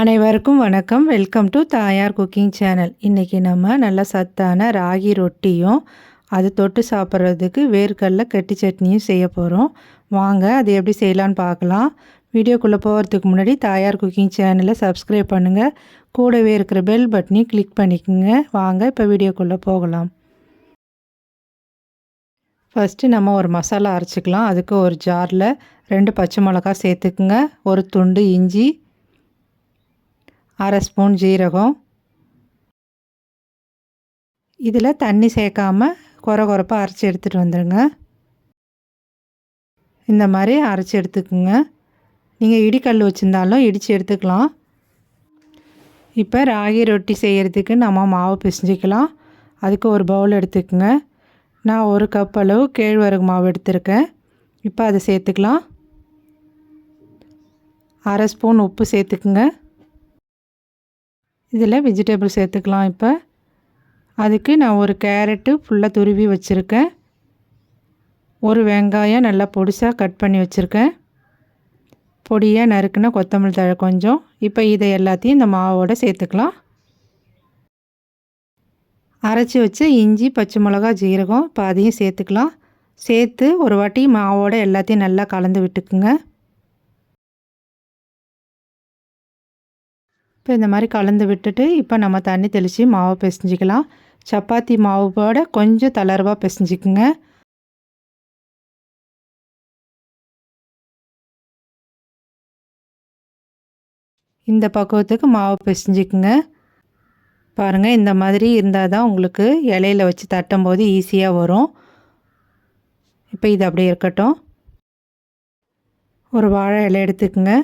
அனைவருக்கும் வணக்கம். Welcome to தாயார் குக்கிங் சேனல். இன்றைக்கி நம்ம நல்ல சத்தான ராகி ரொட்டியும் அது தொட்டு சாப்பிட்றதுக்கு வேர்க்கடல கெட்டி சட்னியும் செய்ய போகிறோம் வாங்க அது எப்படி செய்யலான்னு பார்க்கலாம். வீடியோக்குள்ளே போகிறதுக்கு முன்னாடி தாயார் குக்கிங் சேனலை சப்ஸ்கிரைப் பண்ணுங்கள் கூடவே இருக்கிற பெல் பட்டனையும் கிளிக் பண்ணிக்கோங்க. வாங்க இப்போ வீடியோக்குள்ளே போகலாம். ஃபஸ்ட்டு நம்ம ஒரு மசாலா அரைச்சிக்கலாம். அதுக்கு ஒரு ஜாரில் ரெண்டு பச்சை மிளகா சேர்த்துக்குங்க. ஒரு துண்டு இஞ்சி அரை ஸ்பூன் ஜீரகம். இதில் தண்ணி சேர்க்காம குறை குறைப்பாக அரைச்சி எடுத்துகிட்டு வந்துடுங்க இந்த மாதிரி அரைச்சி எடுத்துக்குங்க. நீங்கள் இடிக்கல் வச்சுருந்தாலும் இடித்து எடுத்துக்கலாம். இப்போ ராகி ரொட்டி செய்கிறதுக்கு நம்ம மாவு பிசைஞ்சிக்கலாம். அதுக்கு ஒரு பவுல் எடுத்துக்கோங்க. நான் ஒரு கப் அளவு கேழ்வரகு மாவு எடுத்திருக்கேன். இப்போ அதை சேர்த்துக்கலாம். அரை ஸ்பூன் உப்பு சேர்த்துக்குங்க. இதில் வெஜிடபிள் சேர்த்துக்கலாம் இப்போ. அதுக்கு நான் ஒரு கேரட்டு ஃபுல்லாக துருவி வச்சுருக்கேன். ஒரு வெங்காயம் நல்லா பொடிசாக கட் பண்ணி வச்சுருக்கேன். பொடியாக நறுக்குனா கொத்தமல்லி தழை கொஞ்சம். இப்போ இதை எல்லாத்தையும் இந்த மாவோடு சேர்த்துக்கலாம். அரைச்சி வச்ச இஞ்சி பச்சை மிளகா ஜீரகம் இப்போ அதையும் சேர்த்துக்கலாம். சேர்த்து ஒரு வாட்டி மாவோடு எல்லாத்தையும் நல்லா கலந்து விட்டுக்குங்க. இப்போ இந்த மாதிரி கலந்து விட்டுட்டு இப்போ நம்ம தண்ணி தெளித்து மாவை பிசைஞ்சிக்கலாம். சப்பாத்தி மாவு போட கொஞ்சம் தளர்வாக பிசைஞ்சிக்குங்க. இந்த பக்குவத்துக்கு மாவு பிசைஞ்சிக்குங்க. பாருங்கள் இந்த மாதிரி இருந்தால் தான் உங்களுக்கு இலையில் வச்சு தட்டும் போது ஈஸியாக வரும். இப்போ இது அப்படியே இருக்கட்டும். ஒரு வாழை இலை எடுத்துக்கோங்க.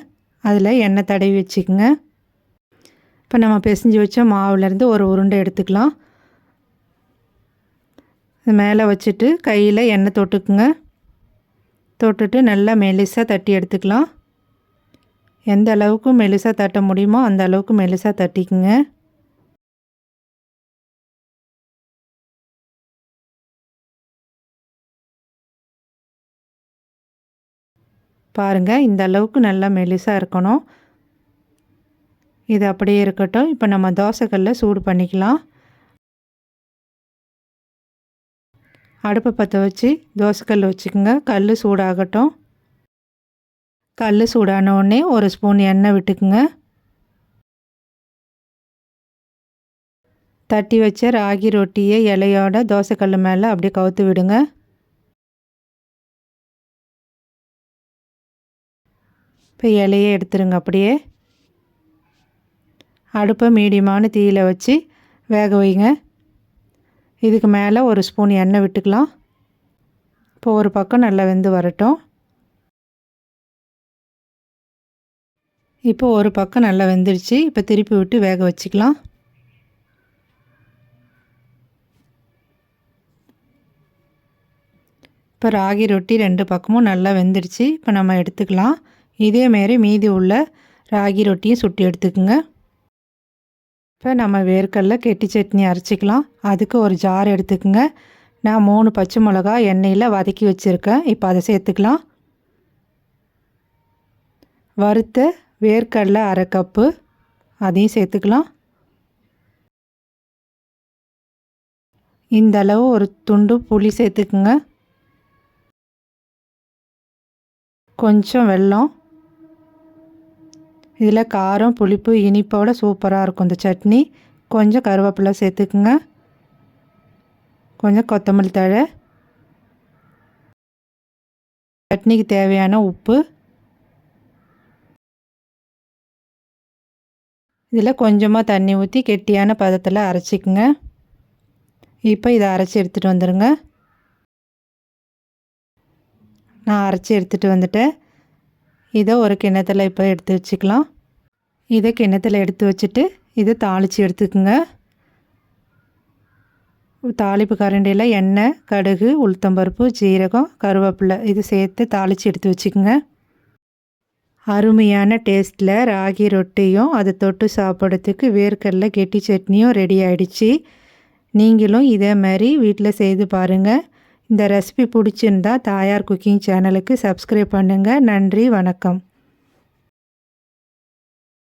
அதில் எண்ணெய் தடவி வச்சுக்கோங்க. இப்போ நம்ம பிசைஞ்சு வச்ச மாவுலேருந்து ஒரு உருண்டை எடுத்துக்கலாம். மேலே வச்சுட்டு கையில் எண்ணெய் தொட்டுக்குங்க. தொட்டுட்டு நல்லா மெலிசாக தட்டி எடுத்துக்கலாம். எந்த அளவுக்கு மெலிசாக தட்ட முடியுமோ அந்த அளவுக்கு மெலிசாக தட்டிக்குங்க. பாருங்கள் இந்த அளவுக்கு நல்லா மெலிசாக இருக்கணும். இது அப்படியே இருக்கட்டும். இப்போ நம்ம தோசைக்கல்ல சூடு பண்ணிக்கலாம். அடுப்பை பற்ற வச்சு தோசைக்கல் வச்சுக்கோங்க. கல் சூடாகட்டும். கல் சூடான உடனே ஒரு ஸ்பூன் எண்ணெய் விட்டுக்குங்க. தட்டி வச்ச ராகி ரொட்டியை இலையோட தோசைக்கல் மேலே அப்படியே கவுத்து விடுங்க. இப்போ இலையை எடுத்துருங்க அப்படியே. அடுப்பை மீடியமான தீயில் வச்சு வேக வைங்க. இதுக்கு மேலே ஒரு ஸ்பூன் எண்ணெய் விட்டுக்கலாம். இப்போ ஒரு பக்கம் நல்லா வெந்து வரட்டும். இப்போ ஒரு பக்கம் நல்லா வெந்துடுச்சு இப்போ திருப்பி விட்டு வேக வச்சுக்கலாம். இப்போ ராகி ரொட்டி ரெண்டு பக்கமும் நல்லா வெந்துடுச்சு இப்போ நம்ம எடுத்துக்கலாம். இதேமாரி மீதி உள்ள ராகி ரொட்டியும் சுட்டி எடுத்துக்கோங்க. இப்போ நம்ம வேர்க்கடல கெட்டி சட்னி அரைச்சிக்கலாம். அதுக்கு ஒரு ஜார் எடுத்துக்கோங்க. நான் மூணு பச்சை மிளகா எண்ணெயில் வதக்கி வச்சுருக்கேன். இப்போ அதை சேர்த்துக்கலாம். வறுத்த வேர்க்கடலை அரை கப்பு. அதையும் சேர்த்துக்கலாம். இந்த அளவு ஒரு துண்டு புளி சேர்த்துக்குங்க. கொஞ்சம் வெல்லம். இதில் காரம் புளிப்பு இனிப்போட சூப்பராக இருக்கும் இந்த சட்னி. கொஞ்சம் கருவேப்பிலை சேர்த்துக்குங்க. கொஞ்சம் கொத்தமல்லி தழை. சட்னிக்கு தேவையான உப்பு. இதில் கொஞ்சமாக தண்ணி ஊற்றி கெட்டியான பதத்தில் அரைச்சிக்குங்க. இப்போ இதை அரைச்சி எடுத்துகிட்டு வந்துடுங்க. நான் அரைச்சி எடுத்துகிட்டு வந்துட்டேன். இதை ஒரு கிண்ணத்தில் இப்போ எடுத்து வச்சுக்கலாம். இதை கிண்ணத்தில் எடுத்து வச்சுட்டு இதை தாளித்து எடுத்துக்கோங்க. தாளிப்பு கரண்டியில் எண்ணெய் கடுகு உளுத்தம்பருப்பு ஜீரகம் கருவேப்பிலை இது சேர்த்து தாளித்து எடுத்து வச்சுக்கோங்க. அருமையான டேஸ்ட்டில் ராகி ரொட்டியும் அதை தொட்டு சாப்பிட்றதுக்கு வேர்க்கடல கெட்டி சட்னியும் ரெடி ஆகிடுச்சி நீங்களும் இதே மாதிரி வீட்டில் செய்து பாருங்கள் இந்த ரெசிபி பிடிச்சிருந்தா தாயார் குக்கிங் சேனலுக்கு சப்ஸ்கிரைப் பண்ணுங்கள் நன்றி வணக்கம்.